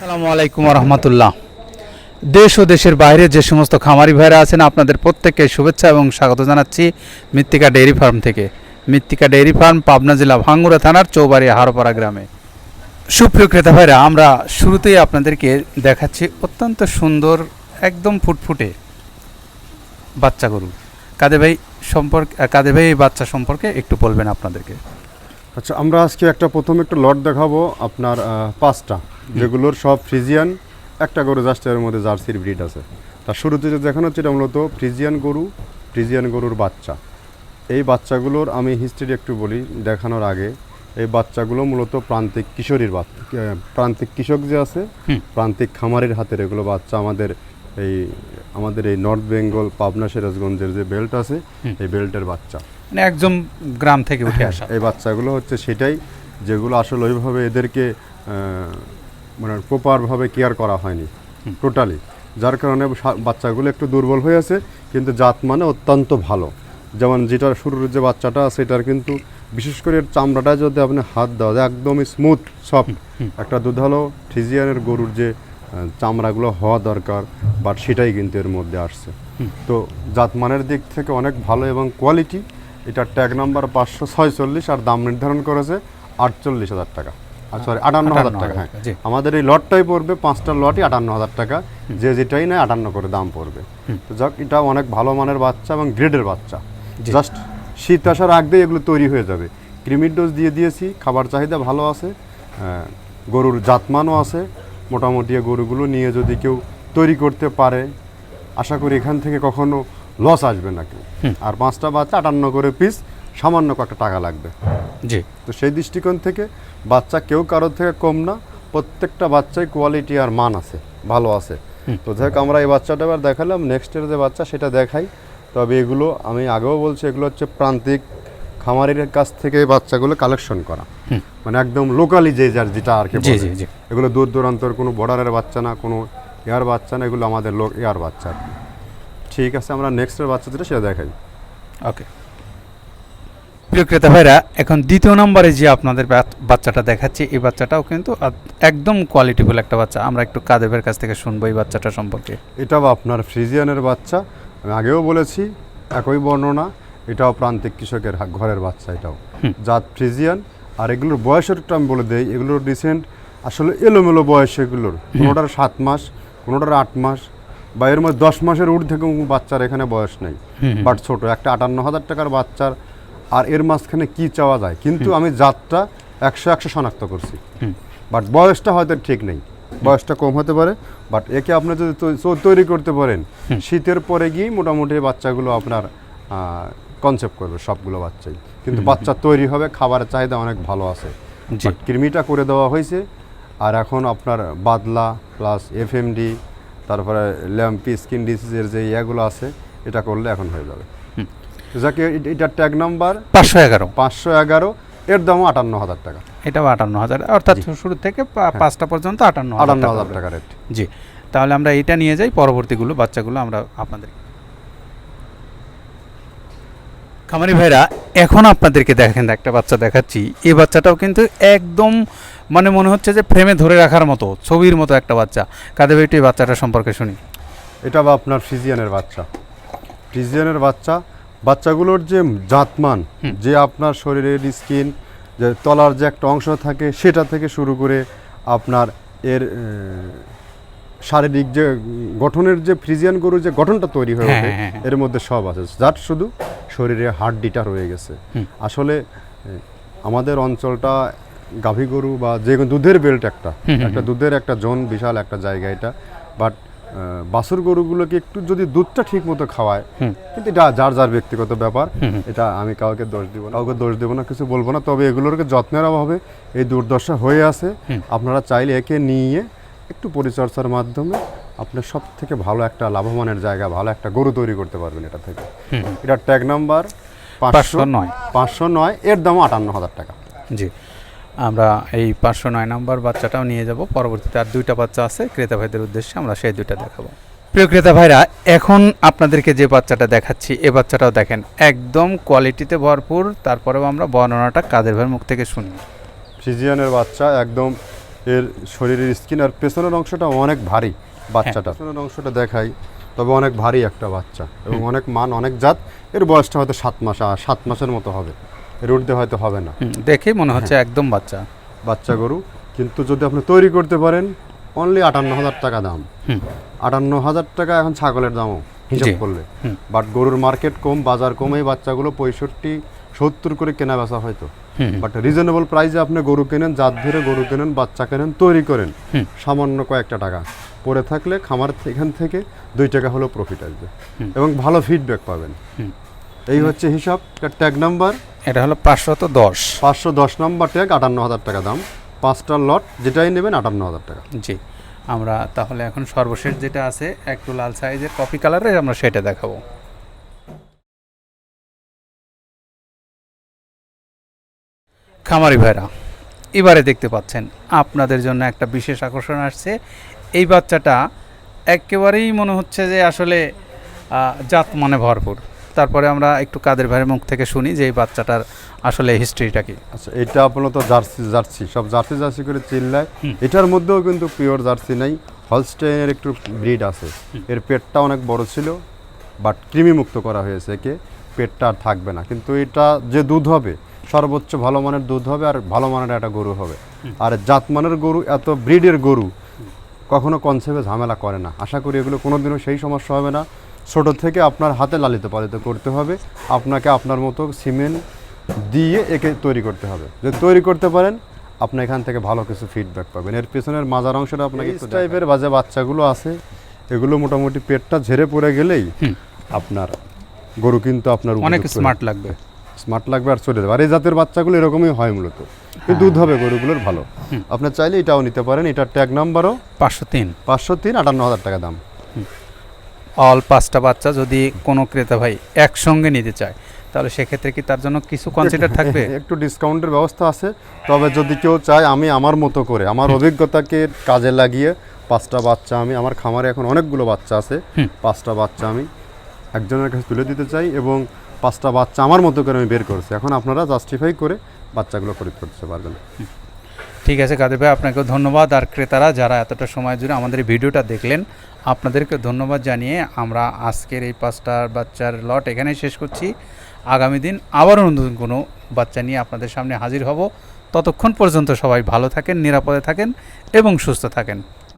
আসসালামু আলাইকুম রহমতুল্লাহ দেশ ও দেশের বাইরে যে সমস্ত খামারি ভাইরা আছেন, আপনাদের প্রত্যেককে শুভেচ্ছা এবং স্বাগত জানাচ্ছি মৃত্তিকা ডেইরি ফার্ম থেকে। মৃত্তিকা ডেইরি ফার্ম, পাবনা জেলা ভাঙ্গুড়া থানার চৌবাড়ি, হারোপাড়া গ্রামে। সুপ্রিয় ক্রেতা ভাইরা, আমরা শুরুতেই আপনাদেরকে দেখাচ্ছি অত্যন্ত সুন্দর, একদম ফুটফুটে বাচ্চা গরু। কাদের ভাই সম্পর্কে কাদের ভাই এই বাচ্চা সম্পর্কে একটু বলবেন আপনাদেরকে। আচ্ছা আমরা আজকে একটা প্রথম একটা লট দেখাবো আপনার পাঁচটা। যেগুলোর সব ফ্রিজিয়ান একটা গরু জাস্ট এর মধ্যে জার্সির ব্রিড আছে। তার শুরুতে যে দেখানো হচ্ছে এটা মূলত ফ্রিজিয়ান গরু ফ্রিজিয়ান গরুর বাচ্চা। এই বাচ্চাগুলোর আমি হিস্ট্রি একটু বলি দেখানোর আগে। এই বাচ্চাগুলো মূলত প্রান্তিক কিশোরীর বাচ্চা প্রান্তিক কৃষক যে আছে প্রান্তিক খামারের হাতের এগুলো বাচ্চা আমাদের এই আমাদের এই নর্থ বেঙ্গল পাবনা সিরাজগঞ্জের যে বেল্ট আছে এই বেল্টের বাচ্চা। মানে একদম গ্রাম থেকে উঠে আসা। এই বাচ্চাগুলো হচ্ছে সেটাই যেগুলো আসলে ওইভাবে এদেরকে মানে প্রপারভাবে কেয়ার করা হয়নি টোটালি যার কারণে বাচ্চাগুলো একটু দুর্বল হয়ে আছে, কিন্তু জাত মানে অত্যন্ত ভালো। যেমন যেটার শুরুর যে বাচ্চাটা আছে, এটার কিন্তু বিশেষ করে এর চামড়াটা যদি আপনি হাত দেওয়া যায়, একদমই স্মুথ সফট একটা দুধালো ফিজিয়ানের গরুর যে চামড়াগুলো হওয়া দরকার বাট সেটাই কিন্তু এর মধ্যে আসছে। তো জাতমানের দিক থেকে অনেক ভালো এবং কোয়ালিটি এটার ট্যাগ নাম্বার পাঁচশো ছয়চল্লিশ আর দাম নির্ধারণ করেছে আটচল্লিশ হাজার টাকা। সরি আটান্ন হাজার টাকা হ্যাঁ। আমাদের এই লটটাই পড়বে পাঁচটা লটই আটান্ন হাজার টাকা। যে যেটাই নেয় আটান্ন করে দাম পড়বে। তো যাক এটা অনেক ভালো মানের বাচ্চা এবং গ্রেডের বাচ্চা। জাস্ট শীত আসার আগ দিয়ে এগুলো তৈরি হয়ে যাবে। ক্রিমির ডোজ দিয়ে দিয়েছি খাবার চাহিদা ভালো আছে গরুর জাতমানও আছে। মোটামুটি গরুগুলো নিয়ে যদি কেউ তৈরি করতে পারে আশা করি এখান থেকে কখনো লস আসবে না কেউ। আর পাঁচটা বাচ্চা আটান্ন করে পিস সামান্য কয়েকটা টাকা লাগবে। জি। তো সেই দৃষ্টিকোণ থেকে বাচ্চা কেউ কারোর থেকে কম না প্রত্যেকটা বাচ্চাই কোয়ালিটি আর মান আছে ভালো আছে। তো যাই আমরা এই বাচ্চাটা এবার দেখালাম নেক্সটের যে বাচ্চা সেটা দেখাই। তবে এগুলো আমি আগেও বলছি এগুলো হচ্ছে প্রান্তিক খামারের কাছ থেকে বাচ্চাগুলো কালেকশন করা। মানে একদম লোকালি যে যার যেটা আর কি। এগুলো দূর দূরান্তর কোনো বর্ডারের বাচ্চা না কোনো এয়ার বাচ্চা না এগুলো আমাদের লোক এয়ার বাচ্চা। ঠিক আছে আমরা নেক্সটের বাচ্চা যেটা সেটা দেখাই। ওকে প্রিয় ক্রেতা ভাইরা এখন দ্বিতীয় নম্বরে যে আপনাদের বাচ্চাটা দেখাচ্ছি এই বাচ্চাটাও কিন্তু একদম কোয়ালিটিফুল একটা বাচ্চা। আমরা একটু কাদেবের কাছ থেকে শুনব এই বাচ্চাটা সম্পর্কে। এটাও আপনার ফ্রিজিয়ানের বাচ্চা। আমি আগেও বলেছি একই বর্ণনা এটাও প্রান্তিক কৃষকের ঘরের বাচ্চা এটাও। জাত ফ্রিজিয়ান আর এগুলোর বয়সের একটু আমি বলে দিই এগুলোর রিসেন্ট আসলে এলোমেলো বয়স এগুলোর। কোনোটার সাত মাস কোনোটার আট মাস বা এর মধ্যে দশ মাসের ঊর্ধ্বে বাচ্চার এখানে বয়স নেই। বাট ছোট একটা আটান্ন হাজার টাকার বাচ্চার আর এর মাঝখানে কি চাওয়া যায়? কিন্তু আমি জাতটা একশো একশো শনাক্ত করছি। বাট বয়সটা হয়তো ঠিক নেই। বয়সটা কম হতে পারে বাট একে আপনি যদি তৈরি করতে পারেন শীতের পরে গিয়ে মোটামুটি বাচ্চাগুলো আপনার কনসেপ্ট করবে সবগুলো বাচ্চাই। কিন্তু বাচ্চা তৈরি হবে খাবারের চাহিদা অনেক ভালো আছে। কৃমিটা করে দেওয়া হয়েছে আর এখন আপনার বাদলা প্লাস এফএমডি তারপরে ল্যাম্পি স্কিন ডিসিজের যে ইয়েগুলো আছে এটা করলে এখন হয়ে যাবে। যাকে এটার ট্যাগ নাম্বার পাঁচশো এগারো। পাঁচশো এগারো এর দামও আটান্ন হাজার টাকা। এটাও আটান্ন হাজার অর্থাৎ শুরু থেকে পাঁচটা পর্যন্ত আটান্ন আটান্ন হাজার। টাকা। রেট জি তাহলে আমরা এটা নিয়ে যাই পরবর্তীগুলো বাচ্চাগুলো আমরা আপনাদের খামারি ভাইরা এখন আপনাদেরকে দেখেন একটা বাচ্চা দেখাচ্ছি। এই বাচ্চাটাও কিন্তু একদম মানে মনে হচ্ছে যে ফ্রেমে ধরে রাখার মতো ছবির মতো একটা বাচ্চা। কাদের ভাই এই বাচ্চাটা সম্পর্কে শুনি। এটা বা আপনার ফ্রিজিয়ানের বাচ্চা। ফ্রিজিয়ানের বাচ্চা বাচ্চাগুলোর যে জাতমান যে আপনার শরীরের স্কিন যে তলার যে একটা অংশ থাকে সেটা থেকে শুরু করে আপনার এর শারীরিক যে গঠনের যে ফ্রিজিয়ান গরুর যে গঠনটা তৈরি হয়ে হ্যাঁ, ওঠে হ্যাঁ, হ্যাঁ। এর মধ্যে সব আছে। যার শুধু শরীরে হাড্ডিটা রয়ে গেছে। আসলে আমাদের অঞ্চলটা গাভী গরু বা যে কোনো দুধের বেল্ট একটা একটা দুধের একটা জোন বিশাল একটা জায়গা এটা। বাট বাছুর গরুগুলোকে একটু যদি দুধটা ঠিক মতো খাওয়ায় কিন্তু এটা যার যার ব্যক্তিগত ব্যাপার এটা আমি কাউকে দোষ দিব না কাউকে দোষ দেবো না কিছু বলব না। তবে এগুলোরকে যত্নের অভাবে এই দুর্দশা হয়ে আছে। আপনারা চাইলে একে নিয়ে একটু পরিচর্যার মাধ্যমে আপনার সব থেকে ভালো একটা লাভবানের জায়গা ভালো একটা গরু তৈরি করতে পারবেন এটা থেকে। এটা ট্যাগ নাম্বার পাঁচশো নয়। পাঁচশো নয়। এর দাম আটান্ন হাজার টাকা। জি। আমরা এই পাঁচশো নয় নম্বর বাচ্চাটাও নিয়ে যাব। পরবর্তীতে আর দুইটা বাচ্চা আছে ক্রেতা ভাইদের উদ্দেশ্যে আমরা সেই দুইটা দেখাবো। প্রিয় ক্রেতা ভাইরা এখন আপনাদেরকে যে বাচ্চাটা দেখাচ্ছি এ বাচ্চাটাও দেখেন একদম কোয়ালিটিতে ভরপুর। তারপরেও আমরা বর্ণনাটা কাদের ভাইয়ের মুখ থেকে শুনি। ফ্রিজিয়ানের বাচ্চা একদম এর শরীরের স্কিন আর পেছনের অংশটা অনেক ভারী বাচ্চাটা পেছনের অংশটা দেখাই তবে অনেক ভারী একটা বাচ্চা এবং অনেক মান অনেক জাত। এর বয়সটা হয়তো সাত মাস সাত মাসের মতো হবে। এর উঠতে হয়তো হবে না। দেখে মনে হচ্ছে হ্যাঁ। একদম বাচ্চা। বাচ্চা গরু। কিন্তু যদি আপনি তৈরি করতে পারেন অনলি আটান্ন হাজার টাকা দাম। আটান্ন হাজার টাকা এখন ছাগলের দামও হিসাব করলে। বাট গরুর মার্কেট কম বাজার কম এই বাচ্চাগুলো পঁয়ষট্টি সত্তর করে কেনা বেচা হয়তো। বাট রিজনেবল প্রাইসে আপনি গরু কেনেন জাত ধরে গরু কেনেন বাচ্চা কেনেন তৈরি করেন। সামান্য কয়েকটা টাকা। পরে থাকলে খামার এখান থেকে দুই টাকা হলেও প্রফিট আসবে। এবং ভালো ফিডব্যাক পাবেন। এই হচ্ছে হিসাব। ট্যাগ নাম্বার এটা হলো পাঁচশত দশ। পাঁচশো দশ নম্বর ট্যাগ আটান্ন হাজার টাকা দাম। পাঁচটা লট যেটাই নেবেন আটান্ন হাজার টাকা। জি আমরা তাহলে এখন সর্বশেষ যেটা আছে একটু লাল সাইজের কফি কালারের আমরা সেটা দেখাবো। খামারি ভাইরা এবারে দেখতে পাচ্ছেন আপনাদের জন্য একটা বিশেষ আকর্ষণ আসছে। এই বাচ্চাটা একেবারেই মনে হচ্ছে যে আসলে জাত মানে ভরপুর। তারপরে আমরা একটু কাদের ভাইয়ের মুখ থেকে শুনি যে এই বাচ্চাটার আসলে হিস্ট্রিটা কি। আচ্ছা এটা আপনার তো জার্সি জার্সি সব জার্সি জার্সি করে চিল্লায়। এটার মধ্যেও কিন্তু পিওর জার্সি নাই। হলস্টাইনের একটু ব্রিড আছে। এর পেটটা অনেক বড় ছিল বাট কৃমি মুক্ত করা হয়েছে একে। পেটটা আর থাকবে না। কিন্তু এটা যে দুধ হবে সর্বোচ্চ ভালো মানের দুধ হবে আর ভালো মানের একটা গরু হবে। আর জাতমানের গরু এত ব্রিডের গরু কখনো কনসেপ্টে ঝামেলা করে না। আশা করি এগুলো কোনোদিনও সেই সমস্যা হবে না। ছোট থেকে আপনার হাতে লালিত পালিত করতে হবে। আপনাকে আপনার মতো সিমেন্ট দিয়ে একে তৈরি করতে হবে। যদি তৈরি করতে পারেন আপনি এখান থেকে ভালো কিছু ফিডব্যাক পাবেন। এর পেছনের মাজার অংশটা আপনাকে টাইপের বাজে বাচ্চাগুলো আছে এগুলো মোটামুটি পেটটা ঝেড়ে পড়ে গেলেই আপনার গরু কিন্তু আপনার অনেক স্মার্ট লাগবে। স্মার্ট লাগবে আর চলে যাবে। আর এই জাতের বাচ্চাগুলো এরকমই হয় মূলত। কিন্তু দুধ হবে গরুগুলোর ভালো। আপনি চাইলে এটাও নিতে পারেন। এটার ট্যাগ নাম্বারও পাঁচশো তিন। পাঁচশো তিন আটান্ন হাজার টাকা দাম। অল পাঁচটা বাচ্চা যদি কোনো ক্রেতা ভাই একসঙ্গে নিতে চায় তাহলে সেক্ষেত্রে কি তার জন্য কিছু কনসিডার থাকবে? একটু ডিসকাউন্টের ব্যবস্থা আছে তবে যদি কেউ চায় আমি আমার মতো করে আমার অভিজ্ঞতাকে কাজে লাগিয়ে পাঁচটা বাচ্চা আমি আমার খামারে এখন অনেকগুলো বাচ্চা আছে পাঁচটা বাচ্চা আমি একজনের কাছে তুলে দিতে চাই এবং পাঁচটা বাচ্চা আমার মতো করে আমি বের করছি। এখন আপনারা জাস্টিফাই করে বাচ্চাগুলো খরিদ করতে পারবেন। ঠিক আছে, কাদের ভাই, আপনাকেও ধন্যবাদ। আর ক্রেতারা যারা এতটা সময় জুড়ে আমাদের ভিডিওটা দেখলেন, আপনাদেরকে ধন্যবাদ জানিয়ে আমরা আজকের এই পাঁচটা বাচ্চার লট এখানেই শেষ করছি। আগামী দিন আবারও নতুন কোনো বাচ্চা নিয়ে আপনাদের সামনে হাজির হব। ততক্ষণ পর্যন্ত সবাই ভালো থাকেন, নিরাপদে থাকেন এবং সুস্থ থাকেন।